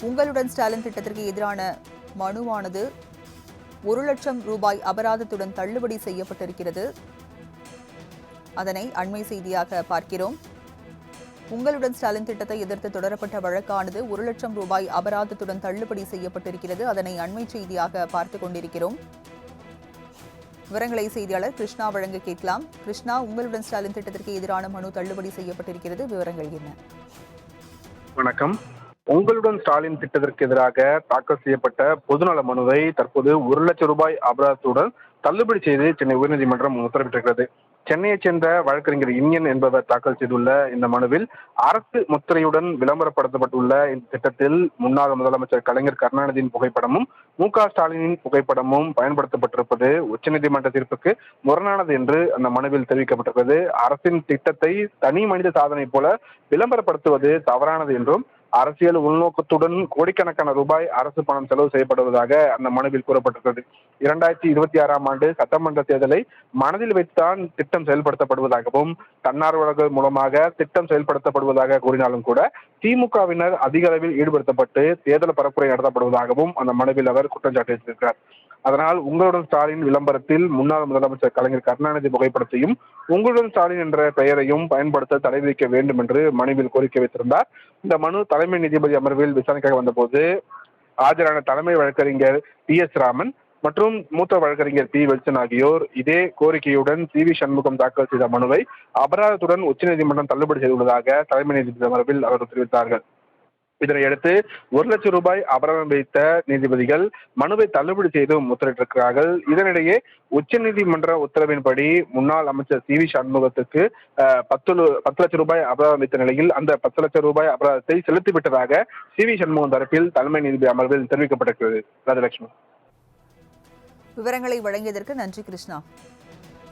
உங்களுடன் ஸ்டாலின் திட்டத்திற்கு எதிரான மனுவானது ஒரு லட்சம் ரூபாய் அபராதத்துடன் தள்ளுபடி செய்யப்பட்டிருக்கிறது. அதனை அண்மை செய்தியாக பார்க்கிறோம். உங்களுடன் ஸ்டாலின் திட்டத்தை எதிர்த்து தொடரப்பட்ட வழக்கானது ஒரு லட்சம் ரூபாய் அபராதத்துடன் தள்ளுபடி செய்யப்பட்டிருக்கிறது. அதனை அண்மை செய்தியாக பார்த்துக் கொண்டிருக்கிறோம். விவரங்களை செய்தியாளர் கிருஷ்ணா வழங்க கேட்கலாம். கிருஷ்ணா உங்களுடன் ஸ்டாலின் திட்டத்திற்கு எதிரான மனு தள்ளுபடி செய்யப்பட்டிருக்கிறது. விவரங்கள் என்ன? வணக்கம். உங்களுடன் ஸ்டாலின் திட்டத்திற்கு எதிராக தாக்கல் செய்யப்பட்ட பொதுநல மனுவை தற்போது ஒரு லட்சம் ரூபாய் அபராதத்துடன் தள்ளுபடி செய்து சென்னை உயர்நீதிமன்றம் உத்தரவிட்டிருக்கிறது. சென்னையைச் சேர்ந்த வழக்கறிஞர் இனியன் என்பவர் தாக்கல் செய்துள்ள இந்த மனுவில் அரசு முத்திரையுடன் விளம்பரப்படுத்தப்பட்டுள்ள இந்த திட்டத்தில் முன்னாள் முதலமைச்சர் கலைஞர் கருணாநிதியின் புகைப்படமும் மு க ஸ்டாலினின் புகைப்படமும் பயன்படுத்தப்பட்டிருப்பது உச்சநீதிமன்ற தீர்ப்புக்கு முரணானது என்று அந்த மனுவில் தெரிவிக்கப்பட்டிருக்கிறது. அரசின் திட்டத்தை தனி மனித சாதனை போல விளம்பரப்படுத்துவது தவறானது என்றும் அரசியல் உள்நோக்கத்துடன் கோடிக்கணக்கான ரூபாய் அரசு பணம் செலவு செய்யப்படுவதாக அந்த மனுவில் கூறப்பட்டிருக்கிறது. இரண்டாயிரத்தி இருபத்தி ஆறாம் ஆண்டு சட்டமன்ற தேர்தலை மனதில் வைத்துதான் திட்டம் செயல்படுத்தப்படுவதாகவும் தன்னார்வலர்கள் மூலமாக திட்டம் செயல்படுத்தப்படுவதாக கூறினாலும் கூட திமுகவினர் அதிக அளவில் ஈடுபடுத்தப்பட்டு தேர்தல் பரப்புரை நடத்தப்படுவதாகவும் அந்த மனுவில் அவர் குற்றம் சாட்டியிருக்கிறார். அதனால் உங்களுடன் ஸ்டாலின் விளம்பரத்தில் முன்னாள் முதலமைச்சர் கலைஞர் கருணாநிதி புகைப்படத்தையும் உங்களுடன் ஸ்டாலின் என்ற பெயரையும் பயன்படுத்த தடை விதிக்க வேண்டும் என்று மனுவில் கோரிக்கை வைத்திருந்தார். இந்த மனு தலைமை நீதிபதி அமர்வில் விசாரணைக்காக வந்தபோது ஆஜரான தலைமை வழக்கறிஞர் பி எஸ் ராமன் மற்றும் மூத்த வழக்கறிஞர் பி. வெல்சன் ஆகியோர் இதே கோரிக்கையுடன் சி வி சண்முகம் தாக்கல் செய்த மனுவை அபராதத்துடன் உச்சநீதிமன்றம் தள்ளுபடி செய்துள்ளதாக தலைமை நீதிபதி அமர்வில் அவர் தெரிவித்தார்கள். இதனையடுத்து ஒரு லட்சம் ரூபாய் அபராதம் வைத்த நீதிபதிகள் மனுவை தள்ளுபடி செய்தும் உத்தரவிட்டிருக்கிறார்கள் இதனிடையே உச்சநீதிமன்ற உத்தரவின்படி முன்னாள் அமைச்சர் சி வி சண்முகத்துக்கு பத்து பத்து லட்சம் ரூபாய் அபராதம் வைத்த நிலையில் அந்த பத்து லட்சம் ரூபாய் அபராதத்தை செலுத்திவிட்டதாக சி வி சண்முகம் தரப்பில் தலைமை நீதிபதி அமர்வில் தெரிவிக்கப்பட்டிருக்கிறது. ராஜலட்சுமி. விவரங்களை வழங்கியதற்கு நன்றி கிருஷ்ணா.